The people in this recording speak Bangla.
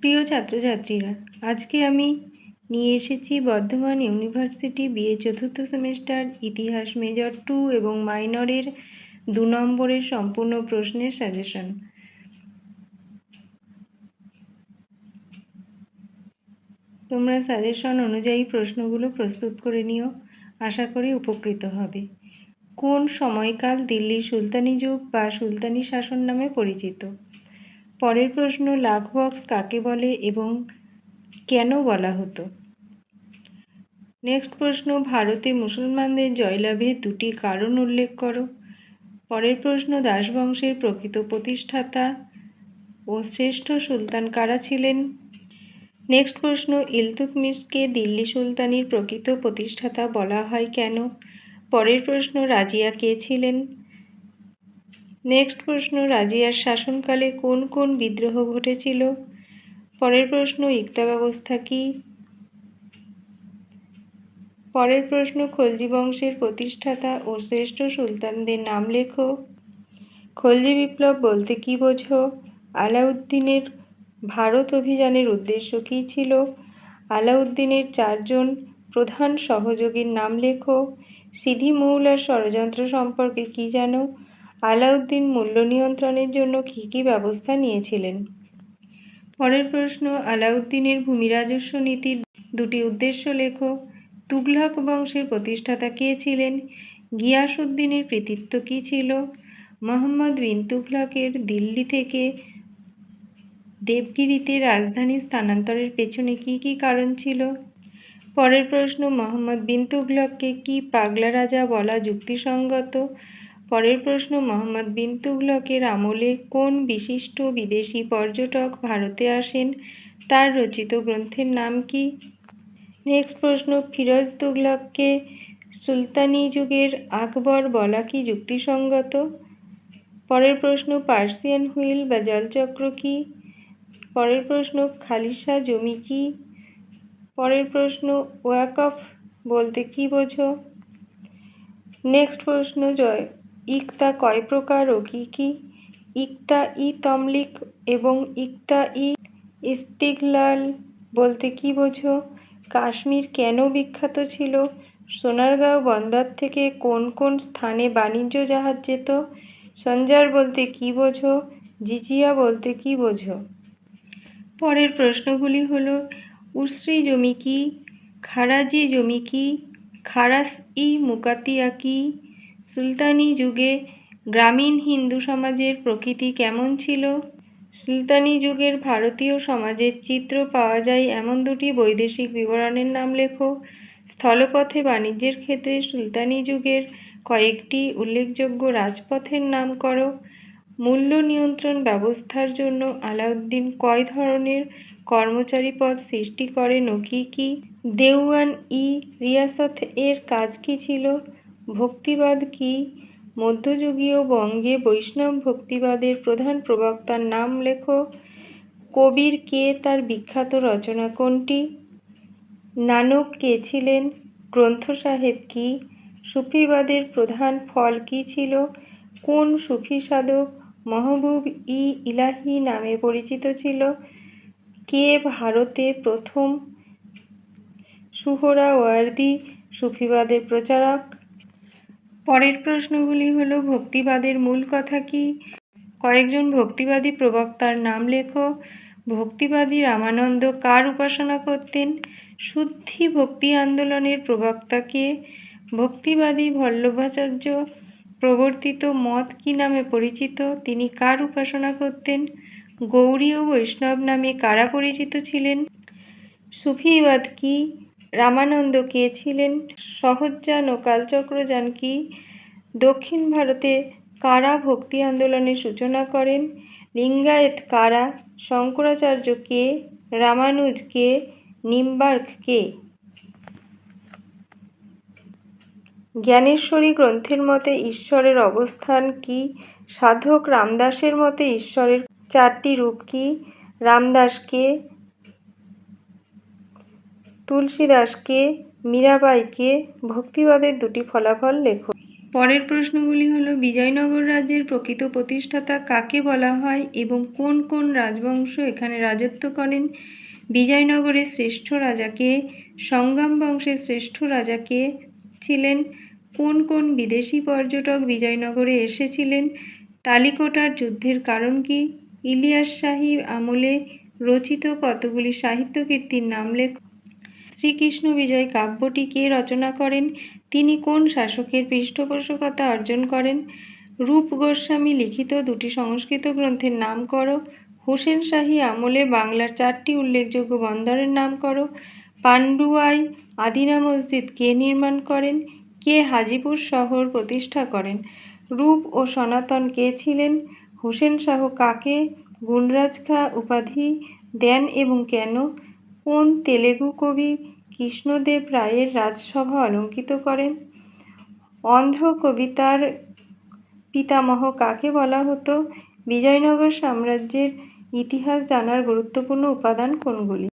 প্রিয় ছাত্রছাত্রীরা, আজকে আমি নিয়ে এসেছি বর্ধমান ইউনিভার্সিটি বিএ চতুর্থ সেমিস্টার, ইতিহাস মেজর টু এবং মাইনরের দু নম্বরের সম্পূর্ণ প্রশ্নের সাজেশন। তোমরা সাজেশন অনুযায়ী প্রশ্নগুলো প্রস্তুত করে নিও, আশা করি উপকৃত হবে। কোন সময়কাল দিল্লির সুলতানি যুগ বা সুলতানি শাসন নামে পরিচিত? পরের প্রশ্ন লাখবক্স কাকে বলে এবং কেন বলা হতো? নেক্সট প্রশ্ন, ভারতে মুসলমানদের জয়লাভের দুটি কারণ উল্লেখ করো। পরের প্রশ্ন, দাসবংশের প্রকৃত প্রতিষ্ঠাতা ও শ্রেষ্ঠ সুলতান কারা ছিলেন? নেক্সট প্রশ্ন ইলতুৎমিশকে দিল্লি সুলতানির প্রকৃত প্রতিষ্ঠাতা বলা হয় কেন? পরের প্রশ্ন, রাজিয়া কে ছিলেন? নেক্সট প্রশ্ন, রাজিয়ার শাসনকালে কোন কোন বিদ্রোহ ঘটেছিল? পরের প্রশ্ন, ইক্তা ব্যবস্থা কী? পরের প্রশ্ন, খলজি বংশের প্রতিষ্ঠাতা ও শ্রেষ্ঠ সুলতানদের নাম লেখো। খলজি বিপ্লব বলতে কী বোঝো? আলাউদ্দিনের ভারত অভিযানের উদ্দেশ্য কী ছিল? আলাউদ্দিনের চারজন প্রধান সহযোগীর নাম লেখো। সিধি মৌলার ষড়যন্ত্র সম্পর্কে কী জানো? আলাউদ্দিন মূল্য নিয়ন্ত্রণের জন্য কী কী ব্যবস্থা নিয়েছিলেন? পরের প্রশ্ন, আলাউদ্দিনের ভূমি রাজস্ব নীতির দুটি উদ্দেশ্য লেখো। তুঘলক বংশের প্রতিষ্ঠাতা কে ছিলেন? গিয়াসউদ্দিনের কৃতিত্ব কী ছিল? মোহাম্মদ বিন তুঘলকের দিল্লি থেকে দেবগিরিতে রাজধানী স্থানান্তরের পেছনে কী কী কারণ ছিল? পরের প্রশ্ন, মোহাম্মদ বিন তুঘলককে কি পাগলা রাজা বলা যুক্তিসঙ্গত? পরের প্রশ্ন, মোহাম্মদ বিন তুঘলকের আমলে কোন বিশিষ্ট বিদেশি পর্যটক ভারতে আসেন? তার রচিত গ্রন্থের নাম কি? নেক্সট প্রশ্ন ফিরোজ তুগলককে সুলতানি যুগের আকবর বলা কি যুক্তিসঙ্গত? পরের প্রশ্ন, পার্সিয়ান হুইল বা জলচক্র কি? পরের প্রশ্ন খালিসা জমি কি? পরের প্রশ্ন, ওয়াকফ বলতে কি বোঝো? নেক্সট প্রশ্ন, জয় ইকতা কয় প্রকার ও কী কী? ইকতা ই তমলিক এবং ইকতা ই ইস্তিগলাল বলতে কি বোঝো? কাশ্মীর কেন বিখ্যাত ছিল? সোনারগাঁও বন্দর থেকে কোন কোন স্থানে বাণিজ্য জাহাজ যেত? সঞ্জার বলতে কি বোঝো? জিজিয়া বলতে কি বোঝো? পরের প্রশ্নগুলি হলো, উসরি জমি কি? খারাজি জমি কি? খারাস ই মুকাতিয়া কি? সুলতানি যুগে গ্রামীণ হিন্দু সমাজের প্রকৃতি কেমন ছিল? সুলতানি যুগের ভারতীয় সমাজের চিত্র পাওয়া যায় এমন দুটি বৈদেশিক বিবরণের নাম লেখো। স্থলপথে বাণিজ্যের ক্ষেত্রে সুলতানি যুগের কয়েকটি উল্লেখযোগ্য রাজপথের নাম করো। মূল্য নিয়ন্ত্রণ ব্যবস্থার জন্য আলাউদ্দিন কয় ধরনের কর্মচারী পদ সৃষ্টি করেন ও কী কী? দেওয়ান ই রিয়াসত এর কাজ কী ছিল? ভক্তিবাদ কী? মধ্যযুগীয় বঙ্গে বৈষ্ণব ভক্তিবাদের প্রধান প্রবক্তার নাম লেখো। কবির কে তার বিখ্যাত রচনা কোনটি? নানক কে ছিলেন? গ্রন্থ সাহেব কি? সুফিবাদের প্রধান ফল কি ছিল? কোন সুফি সাধক মহবুব ই ইলাহি নামে পরিচিত ছিল? কে ভারতে প্রথম সুহরাওয়ার্দী সুফিবাদের প্রচারক? পরের প্রশ্নগুলি হলো, ভক্তিবাদের মূল কথা কি? কয়েকজন ভক্তিবাদী প্রবক্তার নাম লেখো। ভক্তিবাদী রামানন্দ কার উপাসনা করতেন? শুদ্ধি ভক্তি আন্দোলনের প্রবক্তাকে ভক্তিবাদী ভল্লভাচার্য প্রবর্তিত মত কি নামে পরিচিত? তিনি কার উপাসনা করতেন? গৌরী ও বৈষ্ণব নামে কারা পরিচিত ছিলেন? সুফিবাদ কি? রামানন্দ কে ছিলেন? সহজযান ও কালচক্রযান কি? দক্ষিণ ভারতে কারা ভক্তি আন্দোলনের সূচনা করেন? লিঙ্গায়েত কারা? শঙ্করাচার্য কে? রামানুজ কে? নিম্বার্ক কে? জ্ঞানেশ্বরী গ্রন্থের মতে ঈশ্বরের অবস্থান কি? সাধক রামদাসের মতে ঈশ্বরের চারটি রূপ কি? রামদাসকে তুলসীদাসকে মীরাবাইকে ভক্তিবাদের দুটি ফলাফল লেখো। পরের প্রশ্নগুলি হল, বিজয়নগর রাজ্যের প্রকৃত প্রতিষ্ঠাতা কাকে বলা হয় এবং কোন কোন রাজবংশ এখানে রাজত্ব করেন? বিজয়নগরের শ্রেষ্ঠ রাজাকে সংগ্রাম বংশের শ্রেষ্ঠ রাজাকে ছিলেন? কোন কোন বিদেশি পর্যটক বিজয়নগরে এসেছিলেন? তালিকোটার যুদ্ধের কারণ কি? ইলিয়াস শাহী আমলে রচিত কতগুলি সাহিত্য কীর্তির নাম লেখ? শ্রীকৃষ্ণ বিজয় কাব্যটি কে রচনা করেন? তিনি কোন শাসকের পৃষ্ঠপোষকতা অর্জন করেন? রূপ গোস্বামী লিখিত দুটি সংস্কৃত গ্রন্থের নাম করো। হোসেন শাহী আমলে বাংলার চারটি উল্লেখযোগ্য বন্দরের নাম করো। পান্ডুয়াই আদিনা মসজিদ কে নির্মাণ করেন? কে হাজিপুর শহর প্রতিষ্ঠা করেন? রূপ ও সনাতন কে ছিলেন? হোসেন শাহ কাকে? গুণরাজ খা উপাধি দেন এবং কেন? কোন তেলেগু কবি কৃষ্ণদেব রায়ের রাজসভা অলঙ্কিত করেন? অন্ধ্র কবিতার পিতামহ কাকে বলা হতো? বিজয়নগর সাম্রাজ্যের ইতিহাস জানার গুরুত্বপূর্ণ উপাদান কোনগুলি?